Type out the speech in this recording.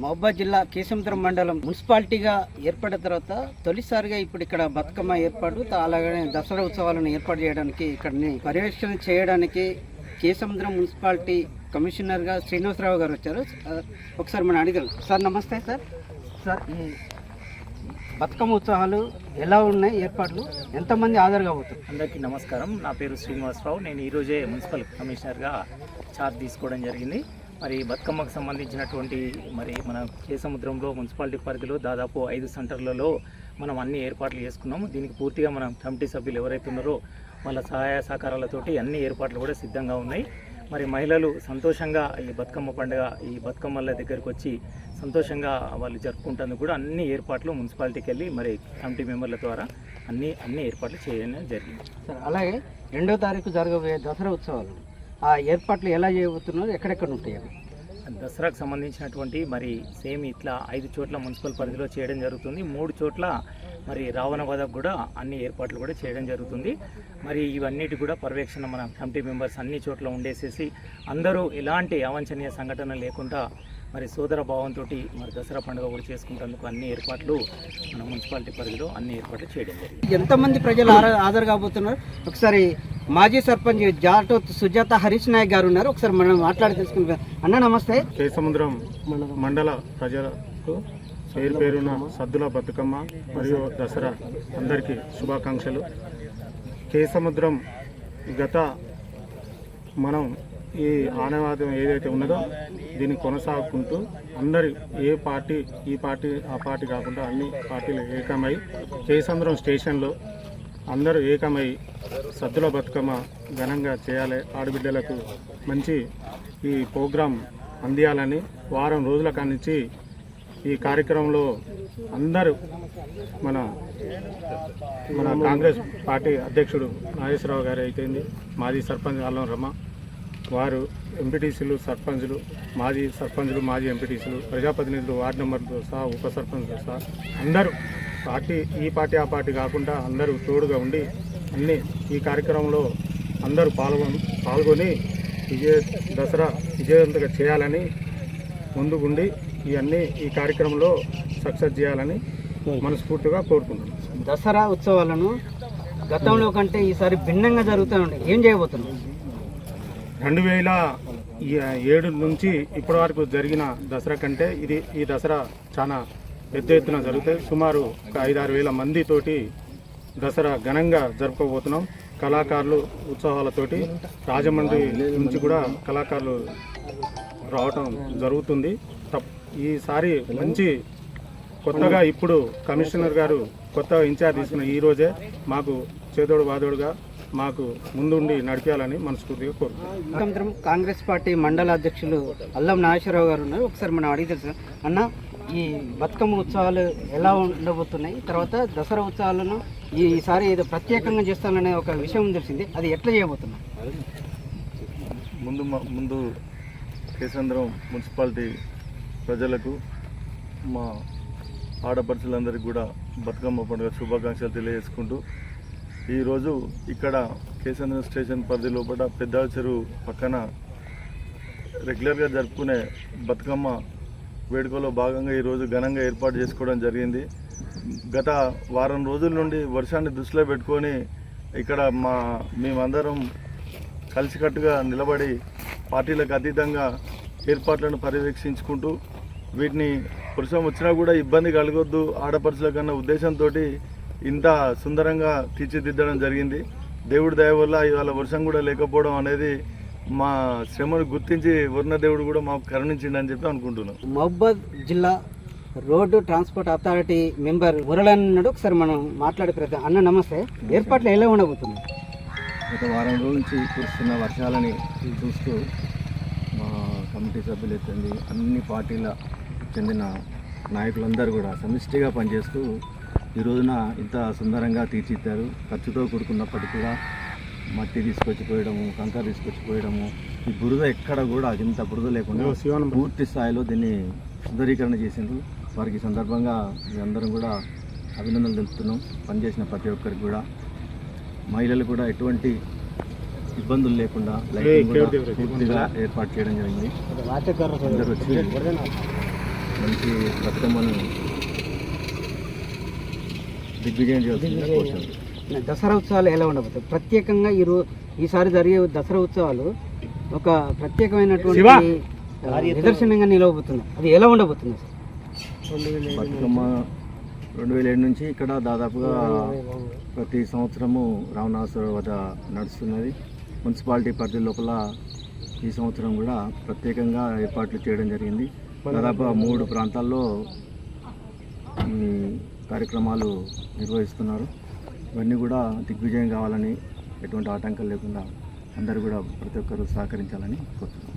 మహబాద్ జిల్లా కేసముద్రం మండలం మున్సిపాలిటీగా ఏర్పడిన తర్వాత తొలిసారిగా ఇప్పుడు ఇక్కడ బతుకమ్మ ఏర్పాటు త- అలాగనే దసరా ఉత్సవాలను ఏర్పాటు చేయడానికి ఇక్కడిని పర్యవేక్షణ చేయడానికి కేసముద్రం మున్సిపాలిటీ కమిషనర్గా శ్రీనివాసరావు గారు వచ్చారు. ఒకసారి మనం అడిగారు సార్ నమస్తే సార్. సార్ ఈ బతుకమ్మ ఉత్సవాలు ఎలా ఉన్నాయి? ఏర్పాట్లు? ఎంతమంది హాజరు కాబోతున్నారు అందరికీ నమస్కారం. నా పేరు శ్రీనివాసరావు. నేను ఈరోజే మున్సిపల్ కమిషనర్గా చార్జ్ తీసుకోవడం జరిగింది. మరి బతుకమ్మకు సంబంధించినటువంటి మరి మన కేసముద్రంలో మున్సిపాలిటీ పరిధిలో దాదాపు ఐదు సెంటర్లలో మనం అన్ని ఏర్పాట్లు చేసుకున్నాము. దీనికి పూర్తిగా మనం కమిటీ సభ్యులు ఎవరైతే ఉన్నారో వాళ్ళ సహాయ సహకారాలతోటి అన్ని ఏర్పాట్లు కూడా సిద్ధంగా ఉన్నాయి. మరి మహిళలు సంతోషంగా ఈ బతుకమ్మ పండుగ ఈ బతుకమ్మల దగ్గరికి వచ్చి సంతోషంగా వాళ్ళు జరుపుకుంటేందుకు కూడా అన్ని ఏర్పాట్లు మున్సిపాలిటీకి వెళ్ళి మరి కమిటీ మెంబర్ల ద్వారా అన్ని అన్ని ఏర్పాట్లు చేయడం జరిగింది. సార్ అలాగే రెండో తారీఖు జరగబోయే దసరా ఉత్సవాలు ఆ ఏర్పాట్లు ఎలా చేయబోతున్నారు ఎక్కడెక్కడ ఉంటాయి దసరాకు సంబంధించినటువంటి మరి సేమ్ ఇట్లా ఐదు చోట్ల మున్సిపల్ పరిధిలో చేయడం జరుగుతుంది. మూడు చోట్ల మరి రావణ వదకు కూడా అన్ని ఏర్పాట్లు కూడా చేయడం జరుగుతుంది. మరి ఇవన్నిటి కూడా పర్యవేక్షణ మన కమిటీ మెంబర్స్ అన్ని చోట్ల ఉండేసేసి అందరూ ఎలాంటి అవాంఛనీయ సంఘటన లేకుండా మరి సోదర భావంతో మరి దసరా పండుగ కూడా చేసుకుంటేందుకు అన్ని ఏర్పాట్లు మన మున్సిపాలిటీ పరిధిలో అన్ని ఏర్పాట్లు చేయడం జరిగింది. ఎంతమంది ప్రజలు హాజరు కాబోతున్నారు? ఒకసారి మాజీ సర్పంచ్ జాటో సుజాత హరీష్ నాయక్ గారు ఉన్నారు. ఒకసారి మనం మాట్లాడి తెలుసుకుంటాం అన్న నమస్తే. కేసముద్రం మండల ప్రజలకు పేరు పేరున సద్దుల బతుకమ్మ మరియు దసరా అందరికీ శుభాకాంక్షలు. కేసముద్రం గత మనం ఈ ఆనవాదం ఏదైతే ఉన్నదో దీన్ని కొనసాగుకుంటూ అందరి ఏ పార్టీ ఈ పార్టీ ఆ పార్టీ కాకుండా అన్ని పార్టీలు ఏకమై కేసంద్రం స్టేషన్లో అందరూ ఏకమై సద్దుల బతుకమ్మ ఘనంగా చేయాలి. ఆడబిడ్డలకు మంచి ఈ ప్రోగ్రాం అందియాలని వారం రోజుల కానించి ఈ కార్యక్రమంలో అందరూ మన మన కాంగ్రెస్ పార్టీ అధ్యక్షుడు నాగేశ్వరరావు గారు అయితేంది మాజీ సర్పంచ్ అల్లం రమ వారు ఎంపీటీసీలు సర్పంచులు మాజీ సర్పంచులు మాజీ ఎంపీటీసీలు ప్రజాప్రతినిధులు వార్డు మెంబర్లతో సహా ఉప సర్పంచ్తో సహా అందరూ పార్టీ ఈ పార్టీ ఆ పార్టీ కాకుండా అందరూ తోడుగా ఉండి అన్ని ఈ కార్యక్రమంలో అందరూ పాల్గొని పాల్గొని విజయ దసరా విజయవంతంగా చేయాలని ముందుగుండి ఇవన్నీ ఈ కార్యక్రమంలో సక్సెస్ చేయాలని మనస్ఫూర్తిగా కోరుకుంటున్నాను దసరా ఉత్సవాలను గతంలో కంటే ఈసారి భిన్నంగా జరుగుతూ ఉంటాయి ఏం చేయబోతున్నాం? రెండు వేల ఏడు నుంచి ఇప్పటి వరకు జరిగిన దసరా కంటే ఇది ఈ దసరా చాలా పెద్ద ఎత్తున జరుగుతాయి. సుమారు ఒక ఐదారు వేల మందితోటి దసరా ఘనంగా జరుపుకోబోతున్నాం. కళాకారులు ఉత్సవాలతోటి రాజమండ్రి నుంచి కూడా కళాకారులు రావటం జరుగుతుంది. తప్- ఈసారి మంచి కొత్తగా ఇప్పుడు కమిషనర్ గారు కొత్త ఇన్ఛార్జ్ తీసుకున్న ఈ రోజే మాకు చేదోడు వాదోడుగా మాకు ముందుండి నడిపించాలని మనస్ఫూర్తిగా స్వతంత్రం కాంగ్రెస్ పార్టీ మండల అధ్యక్షులు అల్లం నాగేశ్వరరావు గారు ఉన్నారు. ఒకసారి మనం అడిగి తెలుసు. అన్న ఈ బతుకమ్మ ఉత్సవాలు ఎలా ఉండబోతున్నాయి? తర్వాత దసరా ఉత్సవాలను ఈసారి ఏదో ప్రత్యేకంగా చేస్తాననే ఒక విషయం తెలిసింది. అది ఎట్లా చేయబోతున్నాం? ముందు ముందు కేసంద్రం మున్సిపాలిటీ ప్రజలకు మా ఆడపడుచులందరికీ కూడా బతుకమ్మ పండుగ శుభాకాంక్షలు తెలియజేసుకుంటూ ఈరోజు ఇక్కడ కేసంద్రం స్టేషన్ పరిధి లోపల పెద్ద చెరువు పక్కన రెగ్యులర్గా జరుపుకునే బతుకమ్మ వేడుకలో భాగంగా ఈరోజు ఘనంగా ఏర్పాటు చేసుకోవడం జరిగింది. గత వారం రోజుల నుండి వర్షాన్ని దృష్టిలో పెట్టుకొని ఇక్కడ మా మేమందరం కలిసికట్టుగా నిలబడి పార్టీలకు అతీతంగా ఏర్పాట్లను పర్యవేక్షించుకుంటూ వీటిని వర్షం వచ్చినా కూడా ఇబ్బంది కలగొద్దు ఆడపడుచుల కన్నా ఉద్దేశంతో ఇంత సుందరంగా తీర్చిదిద్దడం జరిగింది. దేవుడి దయ వల్ల ఇవాళ వర్షం కూడా లేకపోవడం అనేది మా శ్రమను గుర్తించి వర్ణ దేవుడు కూడా మాకు కరుణించిండని చెప్పి అనుకుంటున్నాం. మహబాద్ జిల్లా రోడ్డు ట్రాన్స్పోర్ట్ అథారిటీ మెంబర్ మురళన్ ఉన్నాడు. ఒకసారి మనం మాట్లాడే ప్రయత్నం. అన్న నమస్తే. ఏర్పాట్లు ఎలా ఉండబోతున్నాయి? గత వారం రోజుల నుంచి కురుస్తున్న వర్షాలని చూస్తూ మా కమిటీ సభ్యులు ఎత్తండి. అన్ని పార్టీల చెందిన నాయకులందరూ కూడా సమిష్టిగా పనిచేస్తూ ఈ రోజున ఇంత సుందరంగా తీర్చిదిద్దారు. ఖర్చుతో కూడుకున్నప్పటికీ కూడా మట్టి తీసుకొచ్చి పోయడము కంకర తీసుకొచ్చి పోయడము ఈ బురద ఎక్కడ కూడా ఇంత బురద లేకుండా పూర్తి స్థాయిలో దీన్ని సుందరీకరణ చేసిండ్రు. వారికి సందర్భంగా అందరం కూడా అభినందనలు తెలుపుతున్నాం. పనిచేసిన ప్రతి ఒక్కరికి కూడా. మహిళలు కూడా ఎటువంటి ఇబ్బందులు లేకుండా పూర్తిగా ఏర్పాటు చేయడం జరిగింది. అందరూ వచ్చి మంచి బతుకమ్మను దసరా ఉత్సవాలు ఎలా ఉండబోతాయి? ప్రత్యేకంగా ఈ ఈసారి జరిగే దసరా ఉత్సవాలు ఒక ప్రత్యేకమైనటువంటి నిదర్శనంగా నిలవబోతుంది అది ఎలా ఉండబోతుంది? బతుకమ్మ రెండు వేల ఏడు నుంచి ఇక్కడ దాదాపుగా ప్రతి సంవత్సరము రావణాసుర వద్ద నడుస్తున్నది. మున్సిపాలిటీ పరిధి లోపల ఈ సంవత్సరం కూడా ప్రత్యేకంగా ఏర్పాట్లు చేయడం జరిగింది. దాదాపు మూడు ప్రాంతాల్లో కార్యక్రమాలు నిర్వహిస్తున్నారు. ఇవన్నీ కూడా దిగ్విజయం కావాలని ఎటువంటి ఆటంకాలు లేకుండా అందరూ కూడా ప్రతి ఒక్కరూ సహకరించాలని కోరుతున్నాను